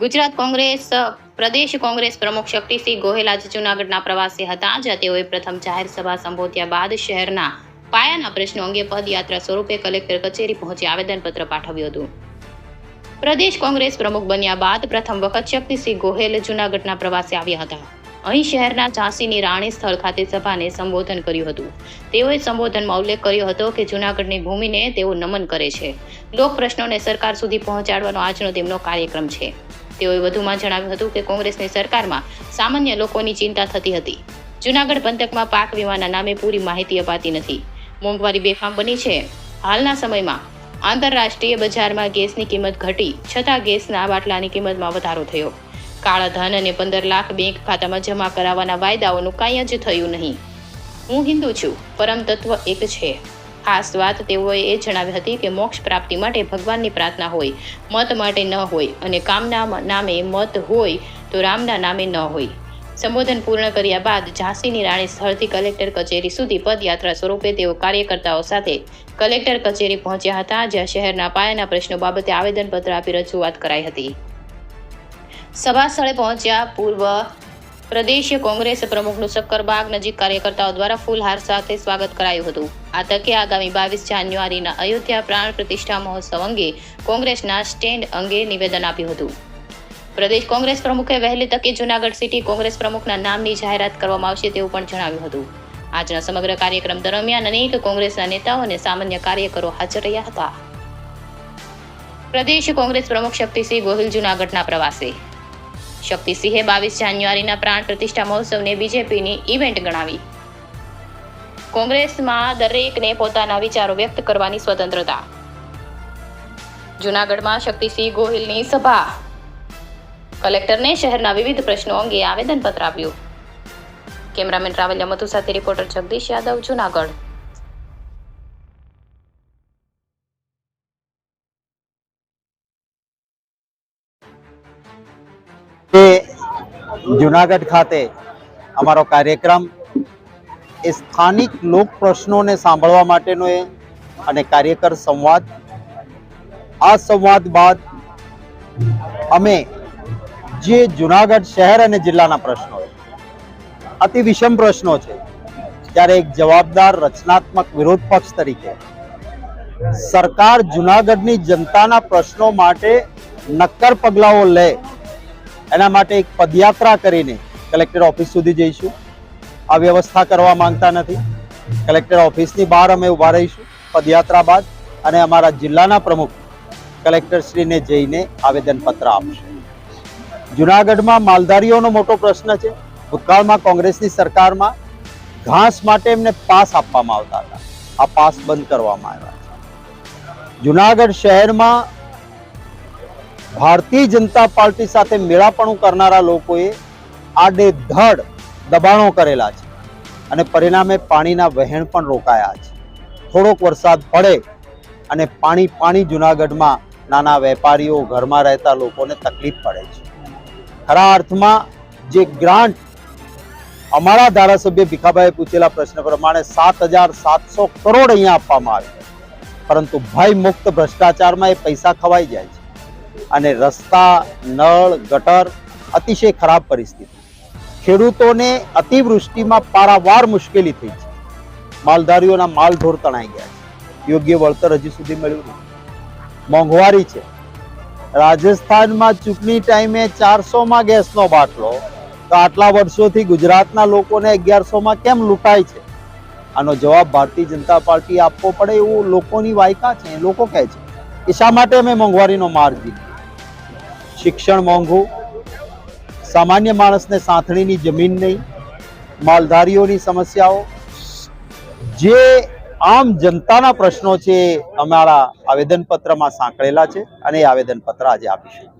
ગુજરાત કોંગ્રેસ, પ્રદેશ કોંગ્રેસ પ્રમુખ શક્તિસિંહ ગોહેલ આજે જૂનાગઢના પ્રવાસે હતા, જ્યાં તેઓએ પ્રથમ જાહેર સભા સંબોધ્યા બાદ શહેરના પાયાના પ્રશ્નો અંગે પદયાત્રા સ્વરૂપે કલેક્ટર કચેરી પહોંચી આવેદનપત્ર પાઠવ્યું હતું. પ્રદેશ કોંગ્રેસ પ્રમુખ બન્યા બાદ પ્રથમ વખત શક્તિસિંહ ગોહેલ જૂનાગઢના પ્રવાસે આવ્યા હતા. અહીં શહેરના ઝાંસીની રાણી સ્થળ ખાતે સભાને સંબોધન કર્યું હતું. તેઓએ સંબોધનમાં ઉલ્લેખ કર્યો હતો કે જૂનાગઢની ભૂમિને તેઓ નમન કરે છે. લોક પ્રશ્નોને સરકાર સુધી પહોંચાડવાનો આજનો તેમનો કાર્યક્રમ છે. તેઓએ વધુમાં જણાવ્યું હતું કે કોંગ્રેસની સરકારમાં સામાન્ય લોકોની ચિંતા થતી હતી. જૂનાગઢ પંથકમાં પાક વીમાના નામે પૂરી માહિતી અપાતી નથી. મોંઘવારી બેફામ બની છે. હાલના સમયમાં આંતરરાષ્ટ્રીય બજારમાં ગેસની કિંમત ઘટી, છતાં ગેસના બાટલાની કિંમતમાં વધારો થયો. કાળા ધન અને પંદર લાખ બેંક ખાતામાં જમા કરાવવાના વાયદાઓનું કાંઈ જ થયું નહીં. હું હિન્દુ છું, પરમ તત્વ એક છે. ખાસ વાત તેઓએ એ જણાવી હતી કે મોક્ષ પ્રાપ્તિ માટે ભગવાનની પ્રાર્થના હોય, મત માટે ન હોય અને કામના નામે મત હોય તો રામના નામે ન હોય. સંબોધન પૂર્ણ કર્યા બાદ ઝાંસીની રાણી સ્થળથી કલેક્ટર કચેરી સુધી પદયાત્રા સ્વરૂપે તેઓ કાર્યકર્તાઓ સાથે કલેક્ટર કચેરી પહોંચ્યા હતા, જ્યાં શહેરના પાયાના પ્રશ્નો બાબતે આવેદનપત્ર આપી રજૂઆત કરાઈ હતી. સભા સ્થળે પહોંચ્યા પૂર્વ પ્રદેશ કોંગ્રેસ પ્રમુખનું શક્કરબાગ નજીક કાર્યકર્તાઓ દ્વારા ફૂલહાર સાથે સ્વાગત કરાયું હતું. આ તકે આગામી બાવીસ જાન્યુઆરીના અયોધ્યા પ્રાણ પ્રતિષ્ઠા મહોત્સવ અંગે કોંગ્રેસના સ્ટેન્ડ અંગે નિવેદન આપ્યું હતું. પ્રદેશ કોંગ્રેસ પ્રમુખે વહેલી તકે જૂનાગઢ સિટી કોંગ્રેસ પ્રમુખના નામની જાહેરાત કરવામાં આવશે તેવું પણ જણાવ્યું હતું. આજના સમગ્ર કાર્યક્રમ દરમિયાન અનેક કોંગ્રેસના નેતાઓ અને સામાન્ય કાર્યકરો હાજર રહ્યા હતા. પ્રદેશ કોંગ્રેસ પ્રમુખ શક્તિસિંહ ગોહિલ જૂનાગઢના પ્રવાસે શક્તિસિંહે બાવીસ જાન્યુઆરીના પ્રાણ પ્રતિષ્ઠા મહોત્સવને બીજેપીની ઇવેન્ટ ગણાવી. કોંગ્રેસમાં દરેકને પોતાના વિચારો વ્યક્ત કરવાની સ્વતંત્રતા. જૂનાગઢમાં શક્તિસિંહ ગોહિલની સભા. કલેક્ટરને શહેરના વિવિધ પ્રશ્નો અંગે આવેદનપત્ર આપ્યું. કેમેરામેન રાવલ મધુ સાથે રિપોર્ટર જગદીશ યાદવ, જૂનાગઢ. કે જુનાગઢ ખાતે અમારો કાર્યક્રમ એ સ્થાનિક લોક પ્રશ્નોને સાંભળવા માટેનો એ અને કાર્યકર સંવાદ. આ સંવાદ બાદ અમે જે જુનાગઢ શહેર અને જિલ્લાના પ્રશ્નો અતિ વિષમ પ્રશ્નો છે, ત્યારે એક જવાબદાર રચનાત્મક વિરોધ પક્ષ તરીકે સરકાર જુનાગઢની જનતાના પ્રશ્નો માટે નક્કર પગલાઓ લે એના માટે એક પદયાત્રા કરીને કલેક્ટર ઓફિસ સુધી જઈશું. આ વ્યવસ્થા કરવા માંગતા નથી. કલેક્ટર ઓફિસની બહાર અમે ઊભા રહીશું પદયાત્રા બાદ અને અમારા જિલ્લાના પ્રમુખ કલેક્ટરશ્રીને જઈને આવેદનપત્ર આપશે. જુનાગઢમાં માલધારીઓનો મોટો પ્રશ્ન છે. ભૂતકાળમાં કોંગ્રેસની સરકારમાં ઘાસ માટે એમને પાસ આપવામાં આવતા હતા. આ પાસ બંધ કરવામાં આવ્યા છે જુનાગઢ શહેરમાં ભારતીય જનતા પાર્ટી સાથે મેળાપણું કરનારા લોકોએ આડેધડ દબાણો કરેલા છે અને પરિણામે પાણીના વહેણ પણ રોકાયા છે. થોડોક વરસાદ પડે અને પાણી પાણી જુનાગઢમાં નાના વેપારીઓ ઘરમાં રહેતા લોકોને તકલીફ પડે છે. ખરા અર્થમાં જે ગ્રાન્ટ અમારા ધારાસભ્ય ભીખાભાઈએ પૂછેલા પ્રશ્ન પ્રમાણે સાત હજાર સાતસો કરોડ અહીંયા આપવામાં આવે પરંતુ ભય મુક્ત ભ્રષ્ટાચારમાં એ પૈસા ખવાઈ જાય છે. અને રસ્તા, નળ, ગટર અતિશય ખરાબ પરિસ્થિતિ. ખેડૂતોને અતિવૃષ્ટિમાં પારાવાર મુશ્કેલી થઈ છે. માલધારીઓના માલ ઢોર તણાઈ ગયા છે. યોગ્ય વળતર હજી સુધી મળ્યું નથી. મોંઘવારી છે. રાજસ્થાનમાં ચૂંટણી ટાઈમે ચારસોમાં ગેસનો બાટલો. તો આટલા વર્ષોથી ગુજરાતના લોકોને અગિયારસોમાં કેમ લૂંટાય છે? આનો જવાબ ભારતીય જનતા પાર્ટી આપવો પડે એવું લોકોની વાયકા છે. એ લોકો કહે છે કે શા માટે અમે મોંઘવારીનો માર્ગ દીધો શિક્ષણ મોંઘું, સામાન્ય માણસને સાંથણીની જમીન નહીં, માલધારીઓની સમસ્યાઓ. જે આમ જનતાના પ્રશ્નો છે અમારા આવેદનપત્રમાં સાંકળેલા છે અને એ આવેદનપત્ર આજે આપીશું.